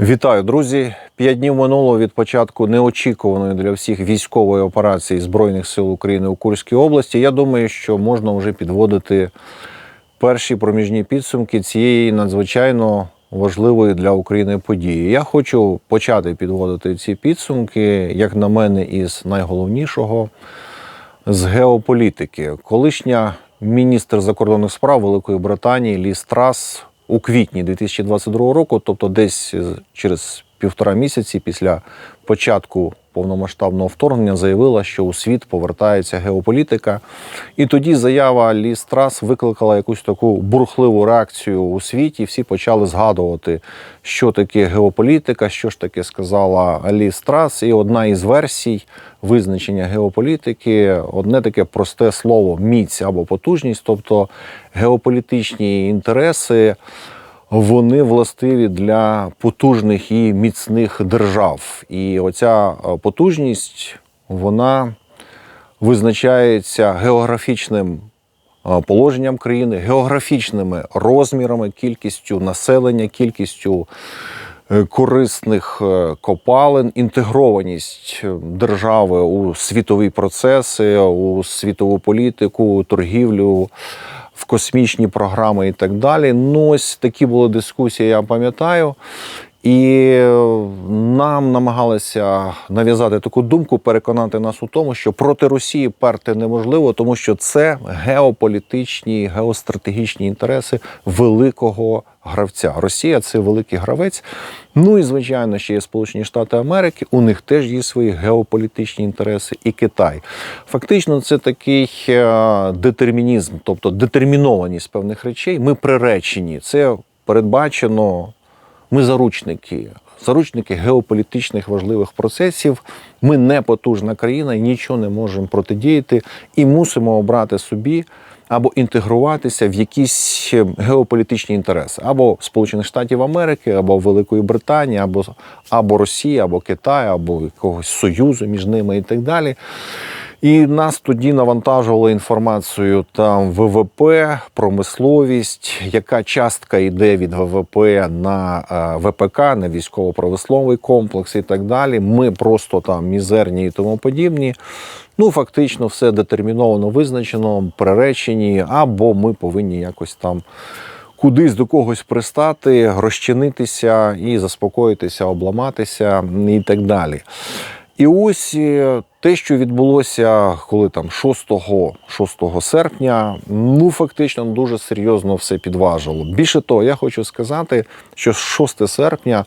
Вітаю, друзі! П'ять днів минуло від початку неочікуваної для всіх військової операції Збройних сил України у Курській області. Я думаю, що можна вже підводити перші проміжні підсумки цієї надзвичайно важливої для України події. Я хочу почати підводити ці підсумки, як на мене, із найголовнішого з геополітики. Колишня міністр закордонних справ Великої Британії Лі Страс у квітні 2022 року, тобто десь через півтора місяці після початку повномасштабного вторгнення, заявила, що у світ повертається геополітика. І тоді заява Лі Страс викликала якусь таку бурхливу реакцію у світі. Всі почали згадувати, що таке геополітика, що ж таке сказала Лі Страс. І одна із версій визначення геополітики одне таке просте слово міць або потужність, тобто геополітичні інтереси. Вони властиві для потужних і міцних держав. І оця е, потужність вона визначається географічним е, положенням країни, географічними розмірами, кількістю населення, кількістю е, корисних копалин, інтегрованість держави у світові процеси, у світову політику, торгівлю. В космічні програми і так далі. Ну, ось такі були дискусії, я пам'ятаю. І нам намагалися нав'язати таку думку, переконати нас у тому, що проти Росії перти неможливо, тому що це геополітичні, геостратегічні інтереси великого гравця. Росія це великий гравець. Ну і звичайно, ще є Сполучені Штати Америки. У них теж є свої геополітичні інтереси, і Китай. Фактично, це такий е, детермінізм, тобто детермінованість певних речей. Ми приречені. Це передбачено. Ми заручники, заручники геополітичних важливих процесів. Ми не потужна країна нічого не можемо протидіяти, і мусимо обрати собі або інтегруватися в якісь геополітичні інтереси, або Сполучених Штатів Америки, або Великої Британії, або, або Росії, або Китаю, або якогось союзу між ними і так далі. І нас тоді навантажували інформацією там ВВП, промисловість, яка частка йде від ВВП на е, ВПК, на військово-промисловий комплекс і так далі. Ми просто там мізерні і тому подібні. Ну, фактично, все детерміновано визначено, приречені, або ми повинні якось там кудись до когось пристати, розчинитися і заспокоїтися, обламатися і так далі. І ось е, те, що відбулося, коли там 6, 6 серпня, ну фактично дуже серйозно все підважило. Більше того, я хочу сказати, що 6 серпня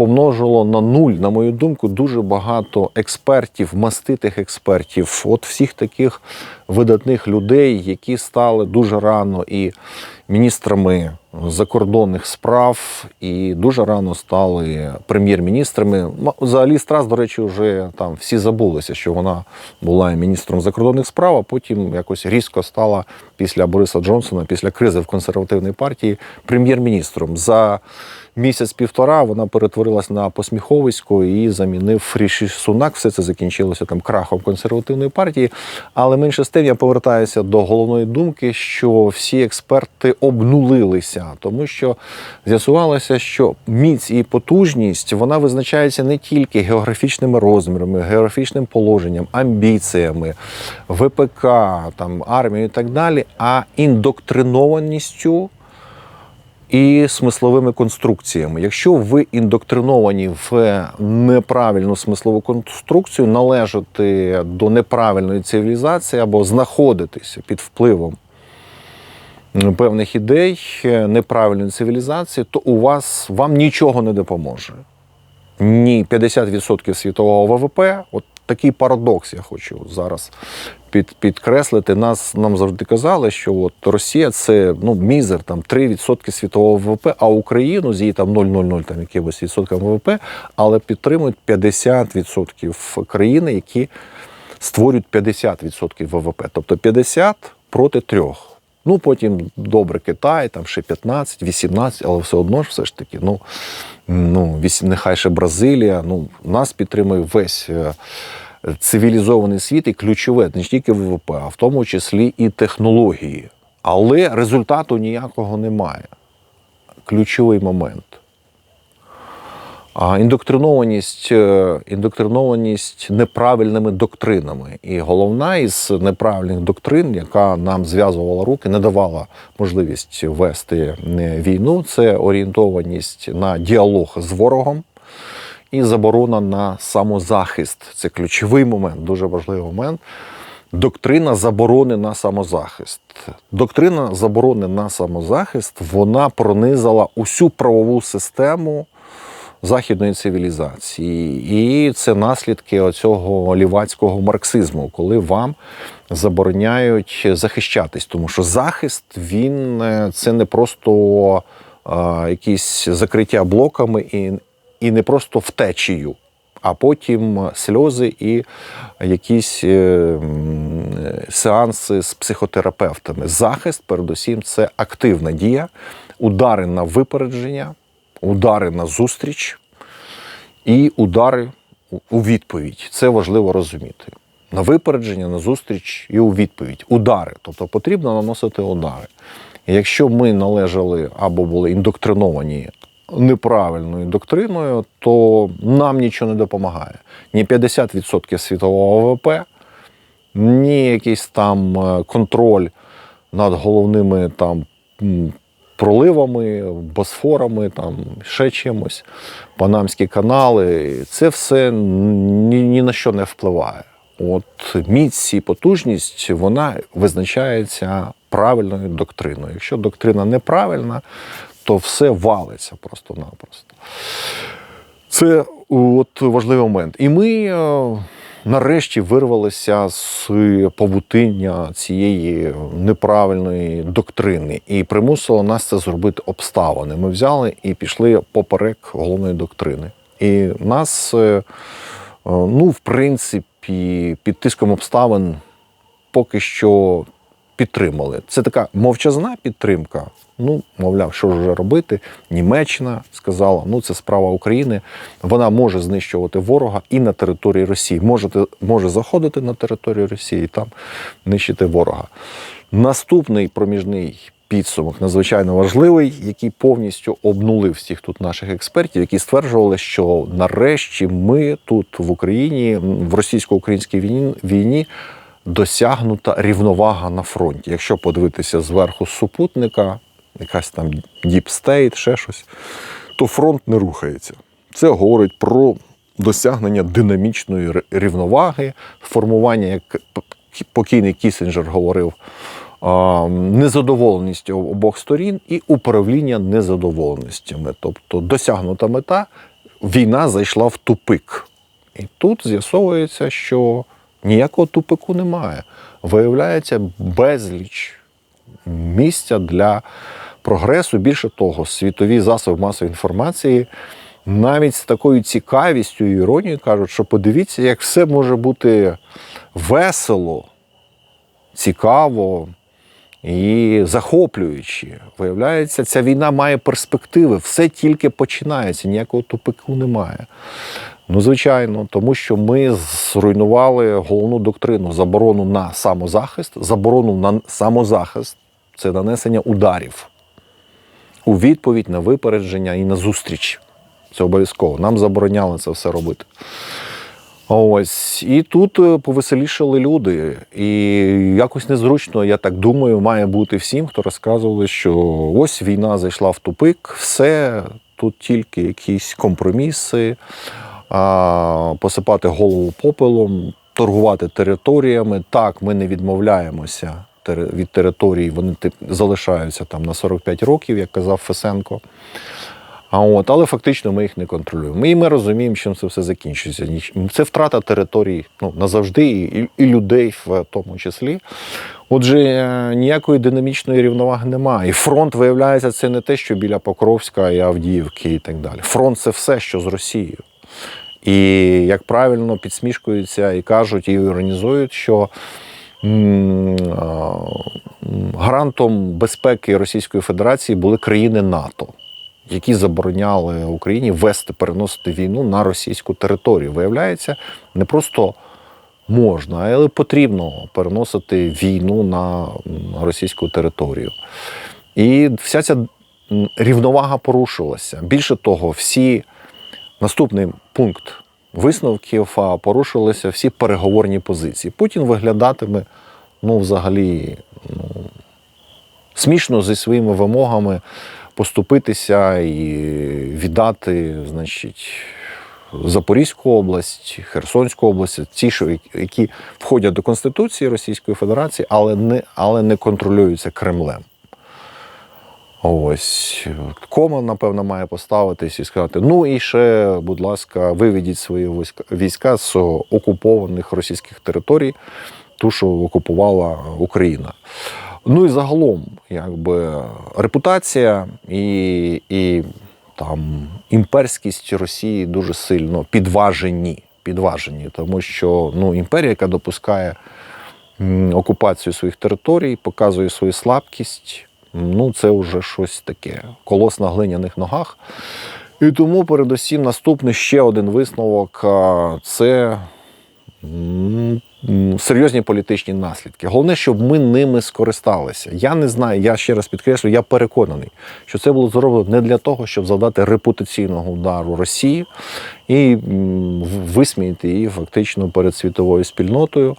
помножило на нуль, на мою думку, дуже багато експертів, маститих експертів, от всіх таких видатних людей, які стали дуже рано і міністрами закордонних справ, і дуже рано стали прем'єр-міністрами. Взагалі Страс, до речі, вже там всі забулися, що вона була міністром закордонних справ, а потім якось різко стала після Бориса Джонсона, після кризи в консервативній партії, прем'єр-міністром. За місяць-півтора вона перетворилась на посміховисько і замінив Ріші Сунак. Все це закінчилося там крахом консервативної партії. Але менше з тим я повертаюся до головної думки, що всі експерти обнулилися, тому що з'ясувалося, що міць і потужність вона визначається не тільки географічними розмірами, географічним положенням, амбіціями, ВПК, там армією і так далі, а індоктринованістю і смисловими конструкціями. Якщо ви індоктриновані в неправильну смислову конструкцію, належите до неправильної цивілізації або знаходитеся під впливом певних ідей неправильної цивілізації, то у вас вам нічого не допоможе. Ні 50% світового ВВП, от такий парадокс, я хочу зараз під, підкреслити. Нас нам завжди казали, що от Росія це ну мізер, там 3% світового ВВП, а Україну з її там 0,00 там якимось відсоткам ВВП, але підтримують 50% країни, які створюють 50% ВВП, тобто 50 проти 3. Ну, потім добре Китай, там ще 15, 18, але все одно ж все ж таки, ну, ну нехай ще Бразилія, ну, нас підтримує весь е, цивілізований світ і ключове, не тільки ВВП, а в тому числі і технології. Але результату ніякого немає. Ключовий момент. Індоктринованість, е, індоктринованість неправильними доктринами. І головна із неправильних доктрин, яка нам зв'язувала руки, не давала можливість вести війну, це орієнтованість на діалог з ворогом і заборона на самозахист. Це ключовий момент, дуже важливий момент. Доктрина заборони на самозахист. Доктрина заборони на самозахист вона пронизала усю правову систему західної цивілізації. І це наслідки оцього лівацького марксизму, коли вам забороняють захищатись. Тому що захист він е, це не просто е, якісь закриття блоками і, і не просто втечею. А потім сльози і якісь е, сеанси з психотерапевтами. Захист, передусім, це активна дія, удари на випередження, удари на зустріч і удари у- відповідь. Це важливо розуміти. На випередження, на зустріч і у відповідь. Удари. Тобто потрібно наносити удари. І якщо ми належали або були індоктриновані неправильною доктриною, то нам нічого не допомагає. Ні 50% світового ВВП, ні якийсь там е, контроль над головними там проливами, босфорами, там ще чимось, панамські канали. Це все ні, ні на що не впливає. От міць і потужність вона визначається правильною доктриною. Якщо доктрина неправильна, то все валиться просто-напросто. Це от важливий момент. І ми е, нарешті вирвалися з павутиння цієї неправильної доктрини, і примусило нас це зробити обставини. Ми взяли і пішли поперек головної доктрини. І нас, е, е, ну, в принципі, під тиском обставин поки що підтримали. Це така мовчазна підтримка. Ну, мовляв, що ж вже робити? Німеччина сказала, ну це справа України. Вона може знищувати ворога і на території Росії. Можете, може заходити на територію Росії і там нищити ворога. Наступний проміжний підсумок надзвичайно важливий, який повністю обнулив всіх тут наших експертів, які стверджували, що нарешті ми тут в Україні в російсько-українській війні, досягнута рівновага на фронті. Якщо подивитися зверху супутника, якась там State, ще щось, то фронт не рухається. Це говорить про досягнення динамічної рівноваги, формування, як покійний Кісінджер говорив, незадоволеністю обох сторін і управління незадоволеностями. Тобто досягнута мета, війна зайшла в тупик. І тут з'ясовується, що ніякого тупику немає. Виявляється безліч місця для прогресу. Більше того, світові засоби масової інформації навіть з такою цікавістю і іронією кажуть, що подивіться, як все може бути весело, цікаво і захоплююче. Виявляється, ця війна має перспективи, все тільки починається, ніякого тупику немає. Ну, звичайно, тому що ми зруйнували головну доктрину заборону на самозахист, заборону на самозахист це нанесення ударів у відповідь на випередження і на зустріч. Це обов'язково. Нам забороняли це все робити. Ось і тут е, повеселішали люди. І якось незручно, я так думаю, має бути всім, хто розказували, що ось війна зайшла в тупик, все тут тільки якісь компроміси, посипати голову попелом, торгувати територіями. Так, ми не відмовляємося від територій, вони залишаються там на 45 років, як казав Фесенко. А от, але фактично ми їх не контролюємо. І ми розуміємо, чим це все закінчується. Це втрата територій ну, назавжди, і, і людей в тому числі. Отже, е, ніякої динамічної рівноваги немає. І фронт, виявляється, це не те, що біля Покровська і Авдіївки і так далі. Фронт це все, що з Росією. І як правильно підсмішкуються і кажуть, і іронізують, що гарантом безпеки Російської Федерації були країни НАТО які забороняли Україні вести, переносити війну на російську територію. Виявляється, не просто можна, але потрібно переносити війну на російську територію. І вся ця рівновага порушилася. Більше того, всі наступний пункт висновків порушилися всі переговорні позиції. Путін виглядатиме, ну, взагалі, ну, смішно зі своїми вимогами поступитися і віддати, значить, Запорізьку область, Херсонську область, ті, що які входять до Конституції Російської Федерації, але не, але не контролюються Кремлем. Ось Кома, напевно, має поставитись і сказати: ну і ще, будь ласка, виведіть свої війська, з окупованих російських територій, ту, що окупувала Україна. Ну і загалом, якби репутація і, і там імперськість Росії дуже сильно підважені. Підважені, тому що ну, імперія, яка допускає окупацію своїх територій, показує свою слабкість. Ну, це вже щось таке. Колос на глиняних ногах. І тому, передусім, наступний ще один висновок це серйозні політичні наслідки. Головне, щоб ми ними скористалися. Я не знаю, я ще раз підкреслю, я переконаний, що це було зроблено не для того, щоб завдати репутаційного удару Росії і висміяти її фактично перед світовою спільнотою,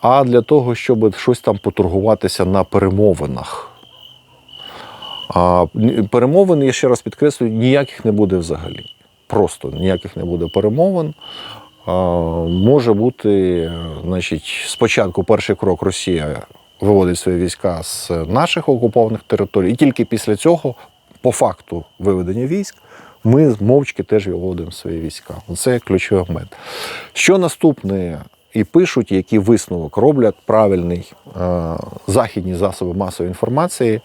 а для того, щоб щось там поторгуватися на перемовинах. А перемовин, я ще раз підкреслюю, ніяких не буде взагалі. Просто ніяких не буде перемовин. Може бути, значить, спочатку перший крок Росія виводить свої війська з наших окупованих територій, і тільки після цього, по факту виведення військ, ми мовчки теж виводимо свої війська. Це ключовий момент. Що наступне? І пишуть, який висновок роблять правильний е, західні засоби масової інформації.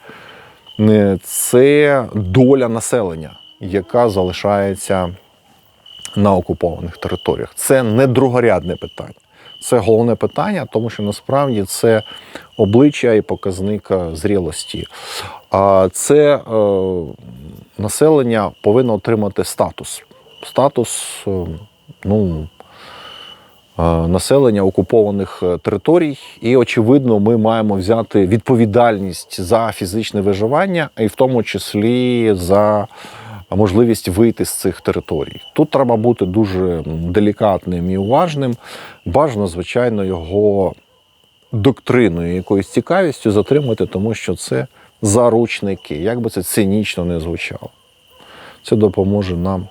Е, це доля населення, яка залишається на окупованих територіях. Це не другорядне питання. Це головне питання, тому що насправді це обличчя і показник е, зрілості. А це е, населення повинно отримати статус. Статус ну, населення окупованих е, територій, і очевидно, ми маємо взяти відповідальність за фізичне виживання, і в тому числі за можливість вийти з цих територій. Тут треба бути дуже делікатним і уважним. Бажано, звичайно, його доктриною, якоюсь цікавістю затримати, тому що це заручники, як би це цинічно не звучало. Це допоможе нам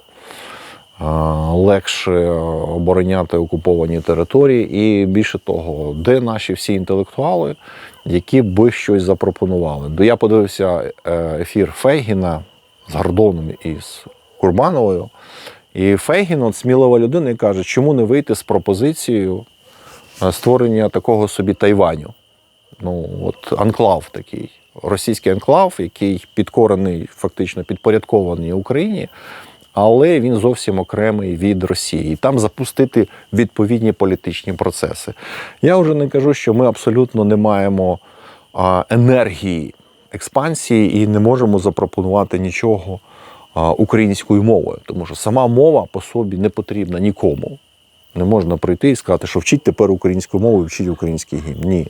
легше обороняти окуповані території. І більше того, де наші всі інтелектуали, які би щось запропонували. Я подивився е, ефір Фейгіна з Гордоном і з Курбановою. І Фейгін, от смілива людина, і каже, чому не вийти з пропозицією е, створення такого собі Тайваню. Ну, от анклав такий, російський анклав, який підкорений, фактично підпорядкований Україні, але він зовсім окремий від Росії. І там запустити відповідні політичні процеси. Я вже не кажу, що ми абсолютно не маємо енергії експансії і не можемо запропонувати нічого українською мовою, тому що сама мова по собі не потрібна нікому. Не можна прийти і сказати, що вчіть тепер українську мову, і вчіть український гімн. Ні.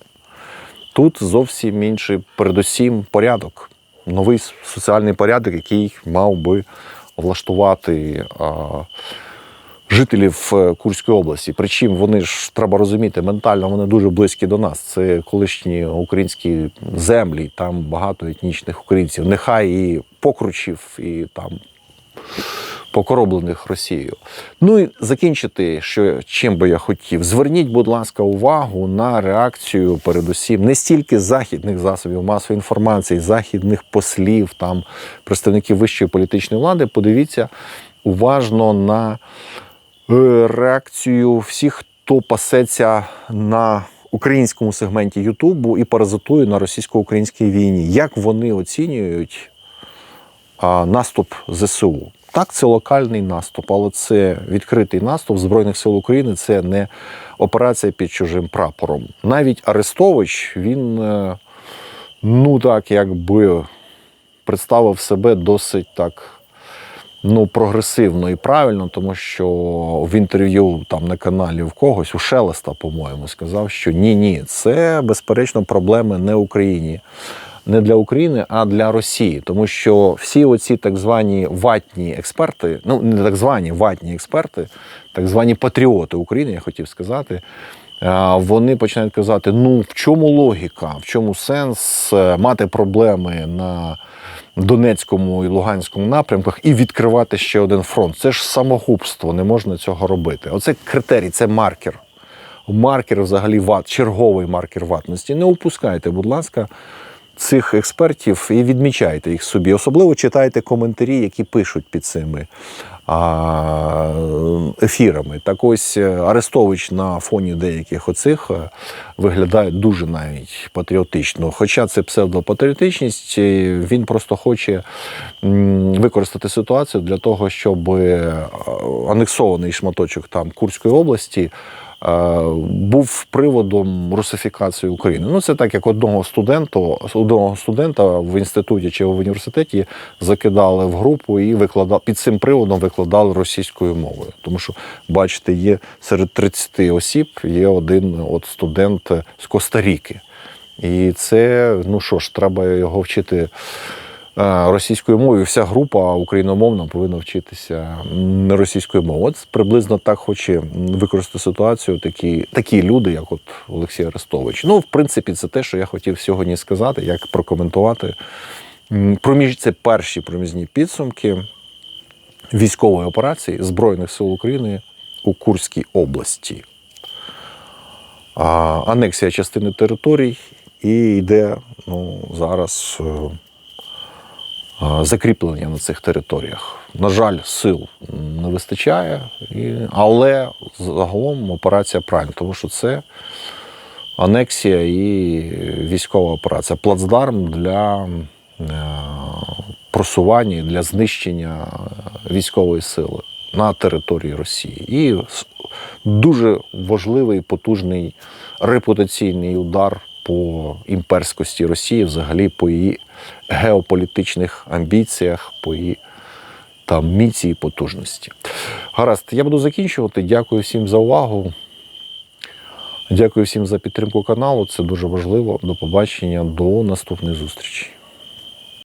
Тут зовсім інший, передусім, порядок, новий соціальний порядок, який мав би влаштувати а, жителів е, Курської області. Причому вони ж треба розуміти, ментально вони дуже близькі до нас. Це колишні українські землі, там багато етнічних українців. Нехай і покручів, і там покороблених Росією. Ну і закінчити, що чим би я хотів. Зверніть, будь ласка, увагу на реакцію, передусім, не стільки західних засобів масової інформації, західних послів, там представників вищої політичної влади. Подивіться уважно на е, реакцію всіх, хто пасеться на українському сегменті Ютубу і паразитує на російсько-українській війні. Як вони оцінюють наступ ЗСУ. Так, це локальний наступ, але це відкритий наступ Збройних сил України. Це не операція під чужим прапором. Навіть Арестович він, е, ну так, якби представив себе досить так. Ну, прогресивно і правильно, тому що в інтерв'ю там на каналі в когось у Шелеста, по-моєму, сказав, що ні, ні, це безперечно проблеми не Україні. Не для України, а для Росії. Тому що всі оці так звані ватні експерти, ну не так звані ватні експерти, так звані патріоти України, я хотів сказати. Вони починають казати: ну в чому логіка, в чому сенс е, мати проблеми на Донецькому і Луганському напрямках і відкривати ще один фронт. Це ж самогубство, не можна цього робити. Оце критерій, це маркер. Маркер взагалі ват, черговий маркер ватності. Не упускайте, будь ласка, цих експертів і відмічайте їх собі. Особливо читайте коментарі, які пишуть під цими ефірами. Так ось е, Арестович на фоні деяких оцих е, виглядає дуже навіть патріотично. Хоча це псевдопатріотичність, він просто хоче використати ситуацію для того, щоб е, анексований шматочок там Курської області. Е, Був приводом русифікації України. Ну це так, як одного студента, одного студента в інституті чи в університеті закидали в групу і викладали під цим приводом викладали російською мовою. Тому що, бачите, є серед 30 осіб є один от студент з Коста-Ріки. І це, ну що ж, треба його вчити російською мовою. Вся група україномовна повинна вчитися російською мовою. От приблизно так хоче використати ситуацію такі, такі люди, як от Олексій Арестович. Ну, в принципі, це те, що я хотів сьогодні сказати, як прокоментувати. Проміж це перші проміжні підсумки військової операції Збройних сил України у Курській області. Анексія частини територій і йде ну, зараз е, закріплення на цих територіях. На жаль, сил не вистачає, але загалом операція правильна, тому що це анексія і військова операція. Плацдарм для е, просування, для знищення військової сили на території Росії. І дуже важливий потужний репутаційний удар по імперськості Росії, взагалі по її геополітичних амбіціях, по її там міці і потужності. Гаразд, я буду закінчувати. Дякую всім за увагу. Дякую всім за підтримку каналу. Це дуже важливо. До побачення, до наступної зустрічі.